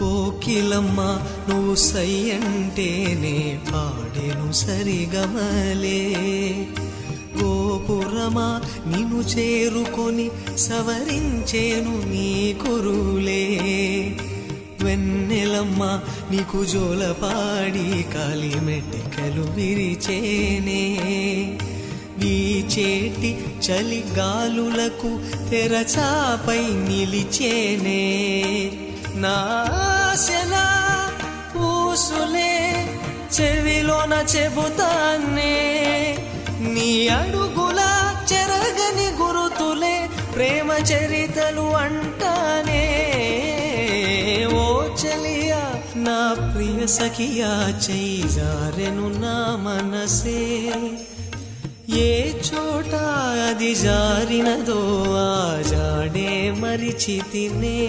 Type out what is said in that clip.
కోకిలమ్మ నువ్వు సై అంటేనే పాడెను సరిగమలే. గోపురమా నిన్ను చేరుకొని సవరించేను నీ కురులే. వెన్నెలమ్మ నీకు జోలపాడి కాలి విరిచేనే. వీచేటి చలి గాలులకు తెరచాపై నిలిచేనే. నా రాసిన పూసులే చెవిలోన చెబుతానే నీ అడుగుల చెరగని గురుతులే ప్రేమ చరితలు అంటానే. ఓ చలియా నా ప్రియ సఖియా చేజారెను నా మనసే. ఏ చోట అది జారినదో ఆ జాడే మరిచి తినే